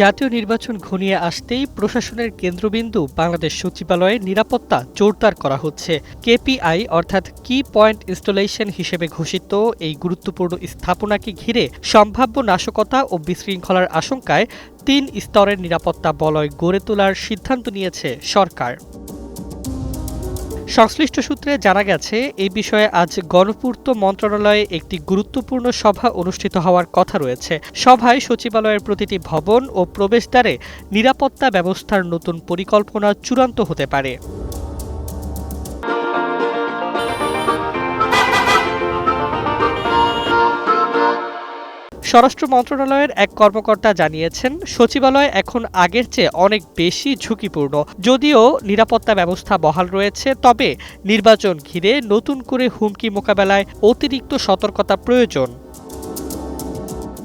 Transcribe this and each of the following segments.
জাতীয় নির্বাচন ঘনিয়ে আসতেই প্রশাসনের কেন্দ্রবিন্দু বাংলাদেশ সচিবালয়ে নিরাপত্তা জোরদার করা হচ্ছে। কেপিআই অর্থাৎ কি পয়েন্ট ইনস্টলেশন হিসেবে ঘোষিত এই গুরুত্বপূর্ণ স্থাপনাকে ঘিরে সম্ভাব্য নাশকতা ও বিশৃঙ্খলার আশঙ্কায় তিন স্তরের নিরাপত্তা বলয় গড়ে তোলার সিদ্ধান্ত নিয়েছে সরকার। সংশ্লিষ্ট সূত্রে জানা গেছে, এ বিষয়ে আজ গণপূর্ত মন্ত্রণালয়ে একটি গুরুত্বপূর্ণ সভা অনুষ্ঠিত হওয়ার কথা রয়েছে। সভায় সচিবালয়ের প্রতিটি ভবন ও প্রবেশদ্বারে নিরাপত্তা ব্যবস্থার নতুন পরিকল্পনা চূড়ান্ত হতে পারে। স্বরাষ্ট্র মন্ত্রণালয়ের এক কর্মকর্তা জানিয়েছেন, সচিবালয় এখন আগের চেয়ে অনেক বেশি ঝুঁকিপূর্ণ। যদিও নিরাপত্তা ব্যবস্থা বহাল রয়েছে, তবে নির্বাচন ঘিরে নতুন করে হুমকি মোকাবেলায় অতিরিক্ত সতর্কতা প্রয়োজন।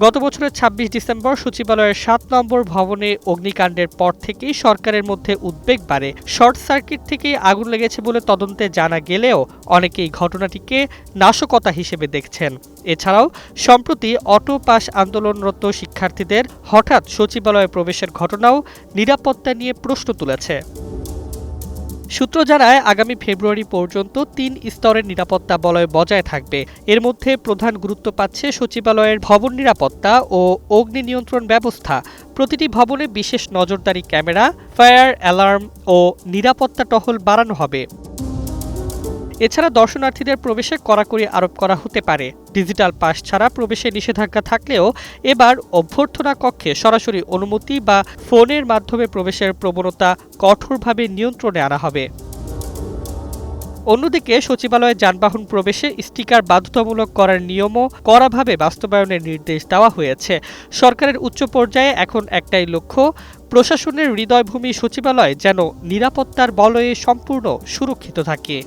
গত বছরের ২৬ ডিসেম্বর সচিবালয়ের সাত নম্বর ভবনে অগ্নিকাণ্ডের পর থেকেই সরকারের মধ্যে উদ্বেগ বাড়ে। শর্ট সার্কিট থেকেই আগুন লেগেছে বলে তদন্তে জানা গেলেও অনেকেই ঘটনাটিকে নাশকতা হিসেবে দেখছেন। এছাড়াও, সম্প্রতি অটো পাস আন্দোলনরত শিক্ষার্থীদের হঠাৎ সচিবালয়ে প্রবেশের ঘটনাও নিরাপত্তা নিয়ে প্রশ্ন তুলেছে। সূত্র জানায়, আগামী ফেব্রুয়ারি পর্যন্ত তিন স্তরের নিরাপত্তা বলয় বজায় থাকবে। এর মধ্যে প্রধান গুরুত্ব পাচ্ছে সচিবালয়ের ভবন নিরাপত্তা ও অগ্নি নিয়ন্ত্রণ ব্যবস্থা। প্রতিটি ভবনে বিশেষ নজরদারি ক্যামেরা, ফায়ার অ্যালার্ম ও নিরাপত্তা টহল বাড়ানো হবে। এছাড়া দর্শনার্থীদের প্রবেশে কড়াকড়ি আরোপ করা হতে পারে। ডিজিটাল পাস ছাড়া প্রবেশে নিষেধাজ্ঞা থাকলেও এবার অভ্যর্থনা কক্ষে সরাসরি অনুমতি বা ফোনের মাধ্যমে প্রবেশের প্রবণতা কঠোরভাবে নিয়ন্ত্রণে আনা হবে। অন্যদিকে সচিবালয়ে যানবাহন প্রবেশে স্টিকার বাধ্যতামূলক করার নিয়মও কড়াভাবে বাস্তবায়নের নির্দেশ দেওয়া হয়েছে। সরকারের উচ্চ পর্যায়ে এখন একটাই লক্ষ্য, প্রশাসনের হৃদয়ভূমি সচিবালয় যেন নিরাপত্তার বলয়ে সম্পূর্ণ সুরক্ষিত থাকে।